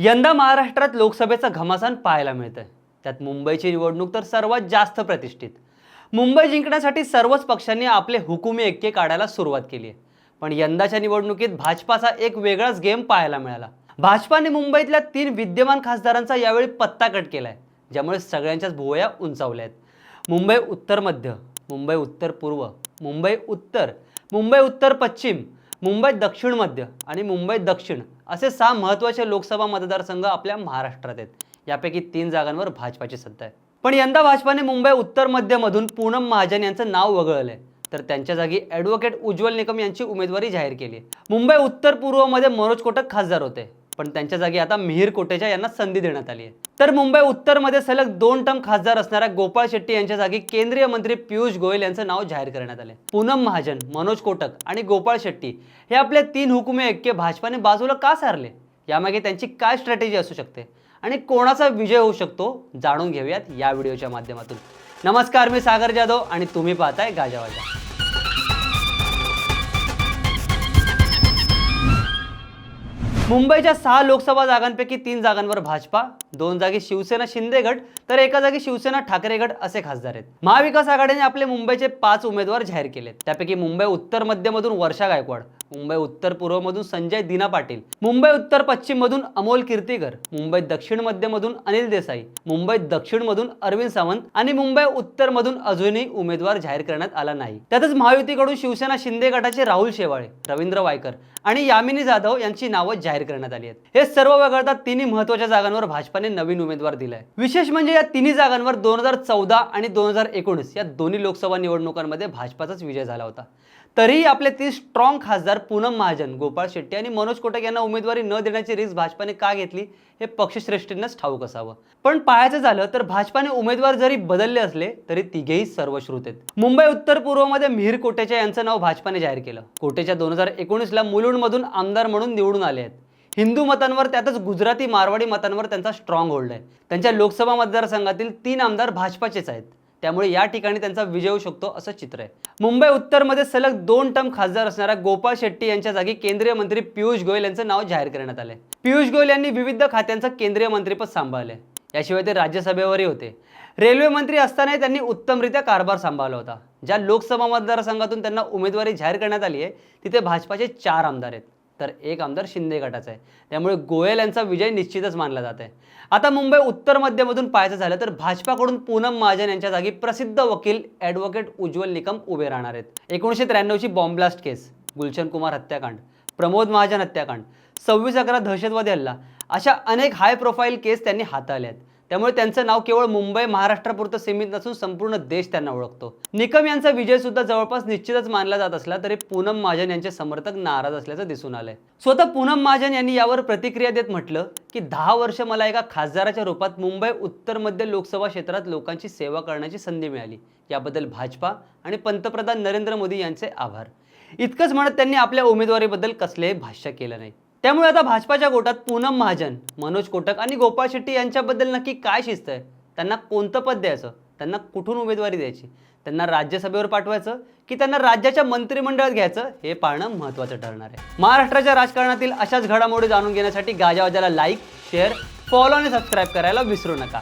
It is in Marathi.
यंदा महाराष्ट्रात लोकसभेचं घमासान पाहायला मिळतंय. त्यात मुंबईची निवडणूक तर सर्वात जास्त प्रतिष्ठित. मुंबई जिंकण्यासाठी सर्वच पक्षांनी आपले हुकुमी ऐक्य काढायला सुरुवात केली आहे पण यंदाच्या निवडणुकीत भाजपाचा एक वेगळाच गेम पाहायला मिळाला. भाजपाने मुंबईतल्या तीन विद्यमान खासदारांचा यावेळी पत्ता कट केलाय ज्यामुळे सगळ्यांच्याच भुवया उंचावल्या आहेत. मुंबई उत्तर मध्य मुंबई उत्तर पूर्व मुंबई उत्तर मुंबई उत्तर पश्चिम मुंबई दक्षिण मध्य आणि मुंबई दक्षिण असे सहा महत्त्वाचे लोकसभा मतदारसंघ आपल्या महाराष्ट्रात आहेत. यापैकी तीन जागांवर भाजपाची सत्ता आहे. पण यंदा भाजपाने मुंबई उत्तर मध्यमधून पूनम महाजन यांचं नाव वगळलंय. तर त्यांच्या जागी ॲडव्होकेट उज्ज्वल निकम यांची उमेदवारी जाहीर केली मुंबई उत्तर पूर्वमध्ये मनोज कोटक खासदार होते. पण त्यांच्या जागी आता मिहीर कोटेचा यांना संधी देण्यात आली आहे. तर मुंबई उत्तरमध्ये सलग दोन टर्म खासदार असणाऱ्या गोपाळ शेट्टी यांच्या जागी केंद्रीय मंत्री पियुष गोयल यांचं नाव जाहीर करण्यात आले पूनम महाजन मनोज कोटक आणि गोपाळ शेट्टी हे आपले तीन हुकुमे ऐक्य भाजपाने बाजूला का सारले? यामागे त्यांची काय स्ट्रॅटेजी असू शकते? आणि कोणाचा विजय होऊ शकतो? जाणून घेऊयात या व्हिडिओच्या माध्यमातून. नमस्कार मी सागर जाधव आणि तुम्ही पाहताय गाजावाजा मुंबईच्या सहा लोकसभा जागांपैकी तीन जागांवर भाजपा दोन जागी शिवसेना शिंदे गट तर एका जागी शिवसेना ठाकरे गट असे खासदार आहेत. महाविकास आघाडीने आपले मुंबईचे पाच उमेदवार जाहीर केले त्यापैकी मुंबई उत्तर मध्यमधून वर्षा गायकवाड मुंबई उत्तर पूर्वमधून संजय दिना पाटील मुंबई उत्तर पश्चिम मधून अमोल कीर्तीकर मुंबई दक्षिण मध्यमधून अनिल देसाई मुंबई दक्षिण मधून अरविंद सावंत आणि मुंबई उत्तर मधून अजूनही उमेदवार जाहीर करण्यात आला नाही. त्यातच महायुतीकडून शिवसेना शिंदे गटाचे राहुल शेवाळे रवींद्र वायकर आणि यामिनी जाधव यांची नावं जाहीर करण्यात आली आहेत. हे सर्व वगळता तिन्ही महत्त्वाच्या जागांवर भाजपाने नवीन उमेदवार दिलाय. विशेष म्हणजे या तिन्ही जागांवर दोन हजार चौदा आणि दोन हजार एकोणीस या दोन्ही लोकसभा निवडणुकांमध्ये भाजपाचाच विजय झाला होता. तरीही आपले तीन स्ट्रॉंग खासदार पूनम महाजन गोपाळ शेट्टी आणि मनोज कोटक यांना उमेदवारी न देण्याची रिस्क भाजपाने का घेतली हे पक्षश्रेष्ठींनाच ठाऊक असावं. पण पाहायचं झालं तर भाजपाने उमेदवार जरी बदलले असले तरी तिघेही सर्वश्रुत आहेत. मुंबई उत्तर पूर्वमध्ये मिहीर कोटेचा यांचं नाव भाजपाने जाहीर केलं. कोटेच्या दोन हजार एकोणीसला मुलुंडमधून आमदार म्हणून निवडून आले आहेत. हिंदू मतांवर त्यातच गुजराती मारवाडी मतांवर त्यांचा स्ट्रॉंग होल्ड आहे. त्यांच्या लोकसभा मतदारसंघातील तीन आमदार भाजपाचेच आहेत. त्यामुळे या ठिकाणी त्यांचा विजय होऊ शकतो असं चित्र आहे. मुंबई उत्तरमध्ये सलग दोन टर्म खासदार असणाऱ्या गोपाळ शेट्टी यांच्या जागी केंद्रीय मंत्री पियुष गोयल यांचं नाव जाहीर करण्यात आले पियुष गोयल यांनी विविध खात्यांचं केंद्रीय मंत्रीपद सांभाळले याशिवाय ते राज्यसभेवरही होते. रेल्वे मंत्री असतानाही त्यांनी उत्तमरित्या कारभार सांभाळला होता. ज्या लोकसभा मतदारसंघातून त्यांना उमेदवारी जाहीर करण्यात आली आहे तिथे भाजपाचे चार आमदार आहेत. तर एक आमदार शिंदे गटाचा आहे. त्यामुळे गोयल यांचा विजय निश्चितच मानला जात आहे. आता मुंबई उत्तर मध्यमधून पाहायचं झालं तर भाजपाकडून पूनम महाजन यांच्या जागी प्रसिद्ध वकील ॲडव्होकेट उज्ज्वल निकम उभे राहणार आहेत. एकोणीसशे त्र्याण्णवची बॉम्बब्लास्ट केस गुलशन कुमार हत्याकांड प्रमोद महाजन हत्याकांड सव्वीस अकरा दहशतवादी हल्ला अशा अनेक हाय प्रोफाईल केस त्यांनी हाताळल्या आहेत. त्यामुळे त्यांचं नाव केवळ मुंबई महाराष्ट्रापुरतं सीमित नसून संपूर्ण देश त्यांना ओळखतो. निकम यांचा विजय सुद्धा जवळपास निश्चितच मानला जात असला तरी पूनम महाजन यांचे समर्थक नाराज असल्याचं दिसून आलंय. स्वतः पूनम महाजन यांनी यावर प्रतिक्रिया देत म्हटलं की दहा वर्ष मला एका खासदाराच्या रूपात मुंबई उत्तर मध्य लोकसभा क्षेत्रात लोकांची सेवा करण्याची संधी मिळाली. याबद्दल भाजपा आणि पंतप्रधान नरेंद्र मोदी यांचे आभार. इतकंच म्हणत त्यांनी आपल्या उमेदवारीबद्दल कसलेही भाष्य केलं नाही. त्यामुळे आता भाजपाच्या गोटात पूनम महाजन मनोज कोटक आणि गोपाळ शेट्टी यांच्याबद्दल नक्की काय शिस्त आहे त्यांना कोणतं पद द्यायचं? त्यांना कुठून उमेदवारी द्यायची? त्यांना राज्यसभेवर पाठवायचं की त्यांना राज्याच्या मंत्रिमंडळात घ्यायचं? हे पाहणं महत्त्वाचं ठरणार आहे. महाराष्ट्राच्या राजकारणातील अशाच घडामोडी जाणून घेण्यासाठी गाजावाजाला लाईक शेअर फॉलो आणि सबस्क्राईब करायला विसरू नका.